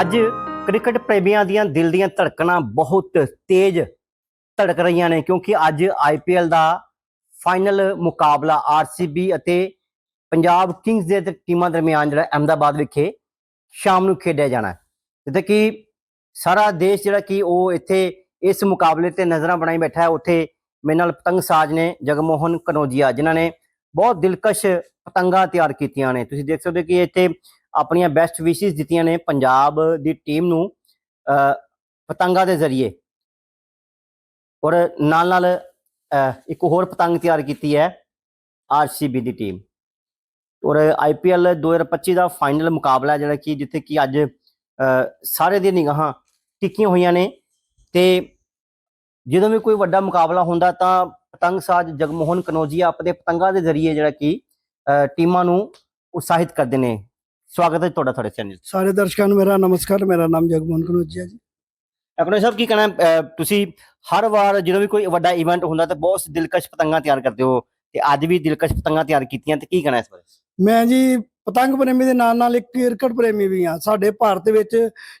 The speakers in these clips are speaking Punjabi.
ਅੱਜ ਕ੍ਰਿਕਟ ਪ੍ਰੇਮੀਆਂ ਦੀਆਂ ਦਿਲ ਦੀਆਂ ਧੜਕਣਾਂ ਬਹੁਤ ਤੇਜ਼ ਧੜਕ ਰਹੀਆਂ ਨੇ ਕਿਉਂਕਿ ਅੱਜ ਆਈਪੀਐਲ ਦਾ ਫਾਈਨਲ ਮੁਕਾਬਲਾ ਆਰਸੀਬੀ ਅਤੇ ਪੰਜਾਬ ਕਿੰਗਸ ਦੇ ਟੀਮਾਂ ਦਰਮਿਆਨ ਜਿਹੜਾ ਅਹਿਮਦਾਬਾਦ ਵਿਖੇ ਸ਼ਾਮ ਨੂੰ ਖੇਡਿਆ ਜਾਣਾ ਹੈ। ਜਿੱਥੇ ਕਿ ਸਾਰਾ ਦੇਸ਼ ਜਿਹੜਾ ਕਿ ਉਹ ਇੱਥੇ ਇਸ ਮੁਕਾਬਲੇ ਤੇ ਨਜ਼ਰਾਂ ਬਣਾਈ ਬੈਠਾ ਹੈ। ਉੱਥੇ ਮੇਰੇ ਨਾਲ ਪਤੰਗ ਸਾਜ ਨੇ ਜਗਮੋਹਨ ਕਨੋਜੀਆ ਜਿਨ੍ਹਾਂ ਨੇ ਬਹੁਤ ਦਿਲਕਸ਼ ਪਤੰਗਾਂ ਤਿਆਰ ਕੀਤੀਆਂ ਨੇ। ਤੁਸੀਂ ਦੇਖ ਸਕਦੇ ਹੋ ਕਿ ਇੱਥੇ ਆਪਣੀਆਂ ਬੈਸਟ ਵਿਸ਼ੇਸ ਦਿੱਤੀਆਂ ਨੇ ਪੰਜਾਬ ਦੀ ਟੀਮ ਨੂੰ ਅਹ, ਪਤੰਗਾਂ ਦੇ ਜ਼ਰੀਏ। ਔਰ ਨਾਲ ਨਾਲ ਇੱਕ ਹੋਰ ਪਤੰਗ ਤਿਆਰ ਕੀਤੀ ਹੈ ਆਰਸੀਬੀ ਦੀ ਟੀਮ ਔਰ ਆਈਪੀਐਲ 2025 ਦਾ ਫਾਈਨਲ ਮੁਕਾਬਲਾ ਜਿਹੜਾ ਕਿ ਜਿੱਥੇ ਕਿ ਅੱਜ ਸਾਰੇ ਦੀਆਂ ਨਿਗਾਹਾਂ ਟਿੱਕੀਆਂ ਹੋਈਆਂ ਨੇ। ਤੇ ਜਦੋਂ ਵੀ ਕੋਈ ਵੱਡਾ ਮੁਕਾਬਲਾ ਹੁੰਦਾ ਤਾਂ ਪਤੰਗ ਸਾਜ ਜਗਮੋਹਨ ਕਨੋਜੀਆ ਆਪਣੇ ਪਤੰਗਾਂ ਦੇ ਜ਼ਰੀਏ ਜਿਹੜਾ ਕਿ ਟੀਮਾਂ ਨੂੰ ਉਤਸ਼ਾਹਿਤ ਕਰਦੇ ਨੇ। ਸਵਾਗਤ ਹੈ ਤੁਹਾਡਾ ਤੁਹਾਡੇ ਚੈਨਲ ਸਾਰੇ ਦਰਸ਼ਕਾਂ ਨੂੰ ਮੇਰਾ ਨਮਸਕਾਰ ਮੇਰਾ ਨਾਮ ਜਗਮੋਹਨ ਕਨੋਜੀਆ ਜੀ। ਆਪਣੇ ਸਾਹਿਬ ਕੀ ਕਹਿਣਾ ਤੁਸੀਂ ਹਰ ਵਾਰ ਜਦੋਂ ਵੀ ਕੋਈ ਵੱਡਾ ਇਵੈਂਟ ਹੁੰਦਾ ਤਾਂ ਬਹੁਤ ਦਿਲਕਸ਼ ਪਤੰਗਾਂ ਤਿਆਰ ਕਰਦੇ ਹੋ ਤੇ ਅੱਜ ਵੀ ਦਿਲਕਸ਼ ਪਤੰਗਾਂ ਤਿਆਰ ਕੀਤੀਆਂ ਤੇ ਕੀ ਕਹਿਣਾ ਇਸ ਬਾਰੇ? ਮੈਂ ਜੀ ਪਤੰਗ ਪ੍ਰੇਮੀ ਦੇ ਨਾਲ ਨਾਲ ਇੱਕ ਕ੍ਰਿਕਟ ਪ੍ਰੇਮੀ ਵੀ ਹਾਂ ਸਾਡੇ ਭਾਰਤ ਵਿੱਚ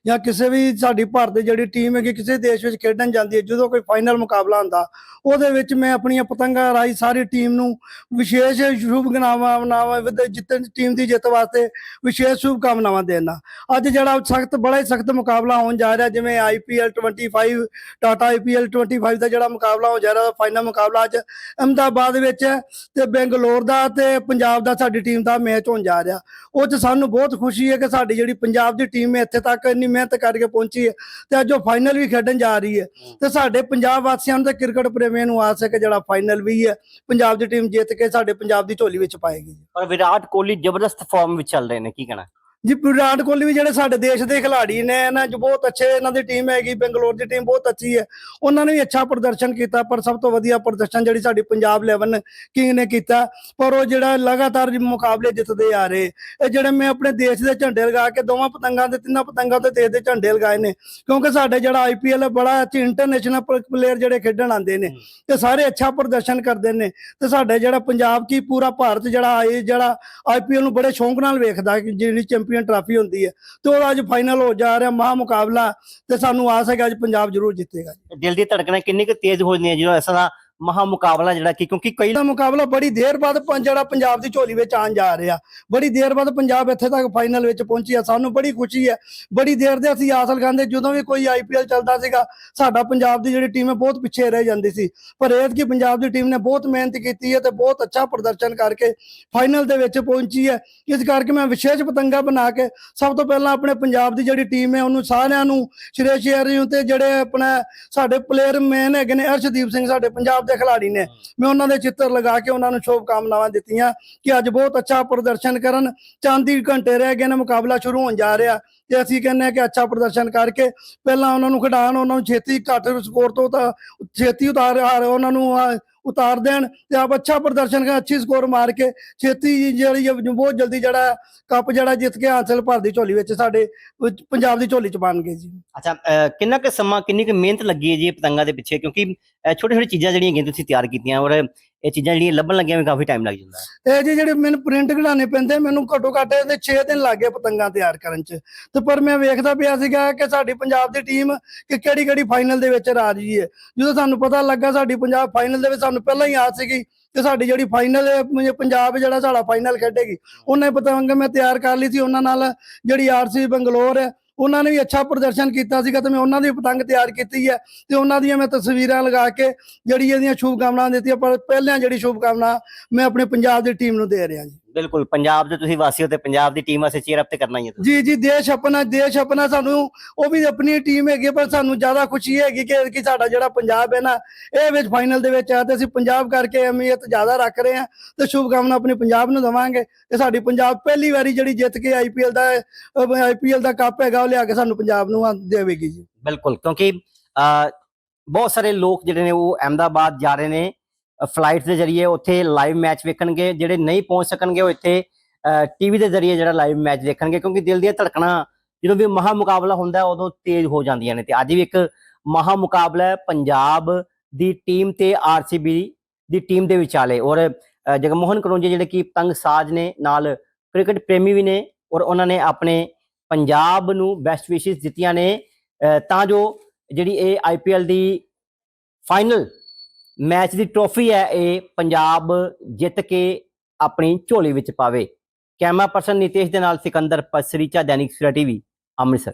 ਜਾਂ ਕਿਸੇ ਵੀ ਸਾਡੀ ਭਾਰਤ ਦੀ ਜਿਹੜੀ ਟੀਮ ਹੈਗੀ, ਕਿਸੇ ਦੇਸ਼ ਵਿੱਚ ਖੇਡਣ ਜਾਂਦੀ ਹੈ, ਜਦੋਂ ਕੋਈ ਫਾਈਨਲ ਮੁਕਾਬਲਾ ਹੁੰਦਾ, ਉਹਦੇ ਵਿੱਚ ਮੈਂ ਆਪਣੀਆਂ ਪਤੰਗਾਂ ਰਾਈ ਸਾਰੀ ਟੀਮ ਨੂੰ ਵਿਸ਼ੇਸ਼ ਸ਼ੁਭ ਕਾਮਨਾਵਾਂ ਵਿਦ ਜਿੱਤਣ ਟੀਮ ਦੀ ਜਿੱਤ ਵਾਸਤੇ ਵਿਸ਼ੇਸ਼ ਸ਼ੁਭਕਾਮਨਾਵਾਂ ਦੇਣਾ। ਅੱਜ ਜਿਹੜਾ ਸਖਤ, ਬੜਾ ਹੀ ਸਖਤ ਮੁਕਾਬਲਾ ਹੋਣ ਜਾ ਰਿਹਾ, ਜਿਵੇਂ ਆਈਪੀਐਲ 25 ਟਾਟਾ ਆਈਪੀਐਲ 25 ਦਾ ਜਿਹੜਾ ਮੁਕਾਬਲਾ ਹੋ ਜਾ ਰਿਹਾ ਫਾਈਨਲ ਮੁਕਾਬਲਾ ਅੱਜ ਅਹਿਮਦਾਬਾਦ ਵਿੱਚ ਹੈ ਤੇ ਬੈਂਗਲੌਰ ਦਾ ਤੇ ਪੰਜਾਬ ਦਾ ਸਾਡੀ ਟੀਮ ਦਾ ਮੈਚ ਹੋਣ ਜਾ ਰਿਹਾ। ਉਹ 'ਚ ਸਾਨੂੰ ਬਹੁਤ ਖੁਸ਼ੀ ਹੈ ਕਿ ਸਾਡੀ ਜਿਹੜੀ ਪੰਜਾਬ ਦੀ ਟੀਮ ਹੈ ਇੱਥੇ ਤੱਕ ਇੰਨੀ ਮਿਹਨਤ ਕਰਕੇ ਪਹੁੰਚੀ ਹੈ ਤੇ ਅੱਜ ਉਹ ਫਾਈਨਲ ਵੀ ਖੇਡਣ ਜਾ ਰਹੀ ਹੈ। ਤੇ ਸਾਡੇ ਪੰਜਾਬ ਵਾਸੀਆਂ ਨੂੰ ਤੇ ਕ੍ਰਿਕਟ ਪ੍ਰੇਮੀਆਂ ਨੂੰ ਆਸ ਹੈ ਕਿ ਜਿਹੜਾ ਫਾਈਨਲ ਵੀ ਹੈ, ਪੰਜਾਬ ਦੀ ਟੀਮ ਜਿੱਤ ਕੇ ਸਾਡੇ ਪੰਜਾਬ ਦੀ ਝੋਲੀ ਵਿੱਚ ਪਾਏਗੀ। ਪਰ ਵਿਰਾਟ ਕੋਹਲੀ ਜ਼ਬਰਦਸਤ ਫਾਰਮ ਵਿੱਚ ਚੱਲ ਰਹੇ ਨੇ, ਕੀ ਕਹਿਣਾ? ਜੀ ਵਿਰਾਟ ਕੋਹਲੀ ਵੀ ਜਿਹੜੇ ਸਾਡੇ ਦੇਸ਼ ਦੇ ਖਿਡਾਰੀ ਨੇ ਇਹਨਾਂ 'ਚ ਬਹੁਤ ਅੱਛੇ ਇਹਨਾਂ ਦੀ ਟੀਮ ਹੈਗੀ ਬੰਗਲੌਰ ਦੀ ਟੀਮ ਬਹੁਤ ਅੱਛੀ ਹੈ। ਉਹਨਾਂ ਨੇ ਵੀ ਅੱਛਾ ਪ੍ਰਦਰਸ਼ਨ ਕੀਤਾ ਪਰ ਸਭ ਤੋਂ ਵਧੀਆ ਪ੍ਰਦਰਸ਼ਨ ਜਿਹੜੀ ਸਾਡੀ ਪੰਜਾਬ 11 ਕਿੰਗ ਨੇ ਕੀਤਾ ਪਰ ਉਹ ਜਿਹੜਾ ਲਗਾਤਾਰ ਜੀ ਮੁਕਾਬਲੇ ਜਿੱਤਦੇ ਆ ਰਹੇ ਇਹ ਜਿਹੜੇ ਮੈਂ ਆਪਣੇ ਦੇਸ਼ ਦੇ ਝੰਡੇ ਲਗਾ ਕੇ ਦੋਵਾਂ ਪਤੰਗਾਂ ਤੇ ਤਿੰਨਾਂ ਪਤੰਗਾਂ ਤੇ ਦੇਸ਼ ਦੇ ਝੰਡੇ ਲਗਾਏ ਨੇ ਕਿਉਂਕਿ ਸਾਡੇ ਜਿਹੜਾ ਆਈਪੀਐਲ ਬੜਾ ਅੱਛੀ ਇੰਟਰਨੈਸ਼ਨਲ ਪਲੇਅਰ ਜਿਹੜੇ ਖੇਡਣ ਆਉਂਦੇ ਨੇ ਤੇ ਸਾਰੇ ਅੱਛਾ ਪ੍ਰਦਰਸ਼ਨ ਕਰਦੇ ਨੇ ਤੇ ਸਾਡੇ ਜਿਹੜਾ ਪੰਜਾਬ ਕੀ ਪੂਰਾ ਭਾਰਤ ਜਿਹੜਾ ਇਹ ਜਿਹੜਾ ਆਈਪੀਐਲ ਨੂੰ ਬੜੇ ਸ਼ੌਂਕ ਨਾਲ ਵੇਖਦਾ ਜਿਹੜੀ ਚੈਂਪੀਅਨ ਟਰਾਫੀ ਹੁੰਦੀ ਹੈ। ਤੇ ਉਹਦਾ ਅੱਜ ਫਾਈਨਲ ਹੋ ਜਾ ਰਿਹਾ ਮਹਾ ਮੁਕਾਬਲਾ ਤੇ ਸਾਨੂੰ ਆਸ ਹੈ ਕਿ ਅੱਜ ਪੰਜਾਬ ਜ਼ਰੂਰ ਜਿੱਤੇਗਾ ਦਿਲ ਦੀ ਧੜਕਣਾਂ ਕਿੰਨੀ ਕੁ ਤੇਜ਼ ਹੋ ਜਾਂਦੀਆਂ ਜਦੋਂ ਐਸਾ ਦਾ ਮਹਾ ਮੁਕਾਬਲਾ ਜਿਹੜਾ ਕਿ ਕਿਉਂਕਿ ਕਈ ਦਾ ਮੁਕਾਬਲਾ ਬੜੀ ਦੇਰ ਬਾਅਦ ਪੰ- ਜਿਹੜਾ ਪੰਜਾਬ ਦੀ ਝੋਲੀ ਵਿੱਚ ਆਉਣ ਜਾ ਰਿਹਾ। ਬੜੀ ਦੇਰ ਬਾਅਦ ਪੰਜਾਬ ਇੱਥੇ ਤੱਕ ਫਾਈਨਲ ਵਿੱਚ ਪਹੁੰਚੀ ਹੈ ਸਾਨੂੰ ਬੜੀ ਖੁਸ਼ੀ ਹੈ। ਬੜੀ ਦੇਰ ਦੇ ਅਸੀਂ ਆਸ ਲਗਾਉਂਦੇ ਜਦੋਂ ਵੀ ਕੋਈ ਆਈਪੀਐਲ ਚੱਲਦਾ ਸੀਗਾ, ਸਾਡਾ ਪੰਜਾਬ ਦੀ ਜਿਹੜੀ ਟੀਮ ਹੈ ਬਹੁਤ ਪਿੱਛੇ ਰਹਿ ਜਾਂਦੀ ਸੀ। ਪਰ ਐਤਕੀ ਪੰਜਾਬ ਦੀ ਟੀਮ ਨੇ ਬਹੁਤ ਮਿਹਨਤ ਕੀਤੀ ਹੈ ਤੇ ਬਹੁਤ ਅੱਛਾ ਪ੍ਰਦਰਸ਼ਨ ਕਰਕੇ ਫਾਈਨਲ ਦੇ ਵਿੱਚ ਪਹੁੰਚੀ ਹੈ। ਇਸ ਕਰਕੇ ਮੈਂ ਵਿਸ਼ੇਸ਼ ਪਤੰਗਾ ਬਣਾ ਕੇ ਸਭ ਤੋਂ ਪਹਿਲਾਂ ਆਪਣੇ ਪੰਜਾਬ ਦੀ ਜਿਹੜੀ ਟੀਮ ਹੈ, ਉਹਨੂੰ ਸਾਰਿਆਂ ਨੂੰ ਸ਼੍ਰੀ ਸ਼ੇਰੀ ਤੇ ਜਿਹੜੇ ਆਪਣਾ ਸਾਡੇ ਪਲੇਅਰ ਮੈਨ ਹੈਗੇ ਨੇ ਅਰਸ਼ਦੀਪ ਸਿੰਘ, ਸਾਡੇ ਪੰਜਾਬ ਦੇ ਖਿਡਾਰੀ ਨੇ। ਮੈਂ ਉਹਨਾਂ ਦੇ ਚਿੱਤਰ ਲਗਾ ਕੇ ਉਹਨਾਂ ਨੂੰ ਸ਼ੁਭ ਕਾਮਨਾਵਾਂ ਦਿੱਤੀਆਂ ਕਿ ਅੱਜ ਬਹੁਤ ਅੱਛਾ ਪ੍ਰਦਰਸ਼ਨ ਕਰਨ। ਚਾਂਦੀ ਘੰਟੇ ਰਹਿ ਗਏ ਨੇ, ਮੁਕਾਬਲਾ ਸ਼ੁਰੂ ਹੋਣ ਜਾ ਰਿਹਾ ਤੇ ਅਸੀਂ ਕਹਿੰਦੇ ਹਾਂ ਕਿ ਅੱਛਾ ਪ੍ਰਦਰਸ਼ਨ ਕਰਕੇ ਪਹਿਲਾਂ ਉਹਨਾਂ ਨੂੰ ਖਿਡਾਉਣ, ਉਹਨਾਂ ਨੂੰ ਛੇਤੀ ਘੱਟ ਸਕੋਰ ਤੋਂ ਤਾਂ ਛੇਤੀ ਉਤਾਰ ਹਾਰ ਉਹਨਾਂ ਨੂੰ ਉਤਾਰ ਦੇਣ ਤੇ ਆਪ ਅੱਛਾ ਪ੍ਰਦਰਸ਼ਨ ਕਰ ਅੱਛੀ ਸਕੋਰ ਮਾਰ ਕੇ ਛੇਤੀ ਜਿਹੜੀ ਬਹੁਤ ਜਲਦੀ ਜਿਹੜਾ ਕੱਪ ਜਿਹੜਾ ਜਿੱਤ ਕੇ ਹਾਸਲ ਭਾਰਤੀ ਝੋਲੀ ਵਿੱਚ ਸਾਡੇ ਪੰਜਾਬ ਦੀ ਝੋਲੀ ਚ ਬਣ ਗਏ ਜੀ। ਅੱਛਾ ਅਹ, ਕਿੰਨਾ ਕੁ ਸਮਾਂ ਕਿੰਨੀ ਕੁ ਮਿਹਨਤ ਲੱਗੀ ਹੈ ਜੀ ਪਤੰਗਾਂ ਦੇ ਪਿੱਛੇ? ਕਿਉਂਕਿ ਛੋਟੇ ਛੋਟੇ ਚੀਜ਼ਾਂ ਜਿਹੜੀਆਂ ਹੈਗੀਆਂ ਤੁਸੀਂ ਤਿਆਰ ਕੀਤੀਆਂ ਔਰ ਇਹ ਚੀਜ਼ਾਂ ਜਿਹੜੀਆਂ ਲੱਭਣ ਲੱਗੀਆਂ ਵੀ ਕਾਫੀ ਟਾਈਮ ਲੱਗ ਜਾਂਦਾ ਹੈ। ਇਹ ਜੀ ਜਿਹੜੇ ਮੈਨੂੰ ਪ੍ਰਿੰਟ ਕਢਾਣੇ ਪੈਂਦੇ, ਮੈਨੂੰ ਘੱਟੋ ਘੱਟ ਇਹਦੇ 6 ਦਿਨ ਲੱਗ ਗਏ ਪਤੰਗਾਂ ਤਿਆਰ ਕਰਨ ਚ। ਤੇ ਪਰ ਮੈਂ ਵੇਖਦਾ ਪਿਆ ਸੀਗਾ ਕਿ ਸਾਡੀ ਪੰਜਾਬ ਦੀ ਟੀਮ ਕਿ ਕਿਹੜੀ ਕਿਹੜੀ ਫਾਈਨਲ ਦੇ ਵਿੱਚ ਰਾਜੀ ਹੈ। ਜਦੋਂ ਸਾਨੂੰ ਪਤਾ ਲੱਗਾ ਸਾਡੀ ਪੰਜਾਬ ਫਾਈਨਲ ਦੇ ਵਿੱਚ ਸਾਨੂੰ ਪਹਿਲਾਂ ਹੀ ਆਸ ਸੀਗੀ ਕਿ ਸਾਡੀ ਜਿਹੜੀ ਫਾਈਨਲ ਪੰਜਾਬ ਜਿਹੜਾ ਸਾਡਾ ਫਾਈਨਲ ਖੇਡੇਗੀ। ਉਹਨੇ ਪਤੰਗ ਮੈਂ ਤਿਆਰ ਕਰ ਲਈ ਸੀ। ਉਹਨਾਂ ਨਾਲ ਜਿਹੜੀ ਆਰਸੀ ਬੰਗਲੌਰ ਹੈ ਉਹਨਾਂ ਨੇ ਵੀ ਅੱਛਾ ਪ੍ਰਦਰਸ਼ਨ ਕੀਤਾ ਸੀਗਾ ਤੇ ਮੈਂ ਉਹਨਾਂ ਦੀ ਪਤੰਗ ਤਿਆਰ ਕੀਤੀ ਹੈ ਤੇ ਉਹਨਾਂ ਦੀਆਂ ਮੈਂ ਤਸਵੀਰਾਂ ਲਗਾ ਕੇ ਜਿਹੜੀ ਇਹਦੀਆਂ ਸ਼ੁਭਕਾਮਨਾਵਾਂ ਦਿੱਤੀਆਂ, ਪਰ ਪਹਿਲਾਂ ਜਿਹੜੀ ਸ਼ੁਭਕਾਮਨਾ ਮੈਂ ਆਪਣੇ ਪੰਜਾਬ ਦੀ ਟੀਮ ਨੂੰ ਦੇ ਰਿਹਾ ਜੀ। ਬਿਲਕੁਲ ਪੰਜਾਬ ਦੇ ਤੁਸੀਂ ਵਾਸੀ ਹੋ ਤੇ ਪੰਜਾਬ ਦੀ ਟੀਮ ਵਾਸਤੇ ਚੀਅਰ ਅਪ ਤੇ ਕਰਨਾ ਹੀ ਹੈ ਤੁਸੀਂ। ਜੀ ਜੀ ਦੇਸ਼ ਆਪਣਾ ਦੇਸ਼ ਆਪਣਾ ਸਾਨੂੰ ਉਹ ਵੀ ਆਪਣੀ ਟੀਮ ਹੈਗੀ ਹੈ, ਪਰ ਸਾਨੂੰ ਜ਼ਿਆਦਾ ਖੁਸ਼ੀ ਹੈਗੀ ਕਿ ਕਿ ਸਾਡਾ ਜਿਹੜਾ ਪੰਜਾਬ ਹੈ ਨਾ ਇਹ ਵਿੱਚ ਫਾਈਨਲ ਦੇ ਵਿੱਚ ਆ ਤੇ ਅਸੀਂ ਪੰਜਾਬ ਕਰਕੇ ਅਹਿਮੀਅਤ ਜ਼ਿਆਦਾ ਰੱਖ ਰਹੇ ਹਾਂ ਤੇ ਸ਼ੁਭ ਕਾਮਨਾ ਆਪਣੇ ਪੰਜਾਬ ਨੂੰ ਦਵਾਂਗੇ ਤੇ ਸਾਡੀ ਪੰਜਾਬ ਪਹਿਲੀ ਵਾਰੀ ਜਿਹੜੀ ਜਿੱਤ ਕੇ ਆਈਪੀਐਲ ਦਾ ਆਈਪੀਐਲ ਦਾ ਕੱਪ ਹੈਗਾ ਉਹ ਲਿਆ ਕੇ ਸਾਨੂੰ ਪੰਜਾਬ ਨੂੰ ਆ- ਦੇਵੇਗੀ ਜੀ। ਬਿਲਕੁਲ ਕਿਉਂਕਿ ਅਹ, ਬਹੁਤ ਸਾਰੇ ਲੋਕ ਜਿਹੜੇ ਨੇ ਉਹ ਅਹਿਮਦਾਬਾਦ ਜਾ ਰਹੇ ਨੇ ਫਲਾਈਟ ਦੇ ਜ਼ਰੀਏ ਉੱਥੇ ਲਾਈਵ ਮੈਚ ਵੇਖਣਗੇ ਜਿਹੜੇ ਨਹੀਂ ਪਹੁੰਚ ਸਕਣਗੇ ਉਹ ਇੱਥੇ ਟੀਵੀ ਦੇ ਜ਼ਰੀਏ ਜਿਹੜਾ ਲਾਈਵ ਮੈਚ ਦੇਖਣਗੇ ਕਿਉਂਕਿ ਦਿਲ ਦੀਆਂ ਧੜਕਣਾਂ ਜਦੋਂ ਵੀ ਮਹਾ ਮੁਕਾਬਲਾ ਹੁੰਦਾ ਉਦੋਂ ਤੇਜ਼ ਹੋ ਜਾਂਦੀਆਂ ਨੇ ਤੇ ਅੱਜ ਵੀ ਇੱਕ ਮਹਾ ਮੁਕਾਬਲਾ ਪੰਜਾਬ ਦੀ ਟੀਮ ਤੇ ਆਰਸੀਬੀ ਦੀ ਟੀਮ ਦੇ ਵਿਚਾਲੇ ਔਰ ਅ, ਜਗਮੋਹਨ ਕਰੋਂਜੀ ਜਿਹੜੇ ਕਿ ਤੰਗ ਸਾਜ ਨੇ ਨਾਲ ਕ੍ਰਿਕਟ ਪ੍ਰੇਮੀ ਵੀ ਨੇ ਔਰ ਉਹਨਾਂ ਨੇ ਆਪਣੇ ਪੰਜਾਬ ਨੂੰ ਬੈਸਟ ਵਿਸ਼ੇਸ ਦਿੱਤੀਆਂ ਨੇ ਤਾਂ ਜੋ ਜਿਹੜੀ ਇਹ ਆਈਪੀਐਲ ਦੀ ਫਾਈਨਲ ਮੈਚ ਦੀ ਟਰੋਫੀ ਹੈ ਇਹ ਪੰਜਾਬ ਜਿੱਤ ਕੇ ਆਪਣੀ ਝੋਲੀ ਵਿੱਚ ਪਾਵੇ। ਕੈਮਰਾ ਪਰਸਨ ਨਿਤੇਸ਼ ਦੇ ਨਾਲ ਸਿਕੰਦਰ ਪਸਰੀਚਾ ਦੈਨਿਕ ਸਵੇਰਾ ਟੀਵੀ, ਅੰਮ੍ਰਿਤਸਰ।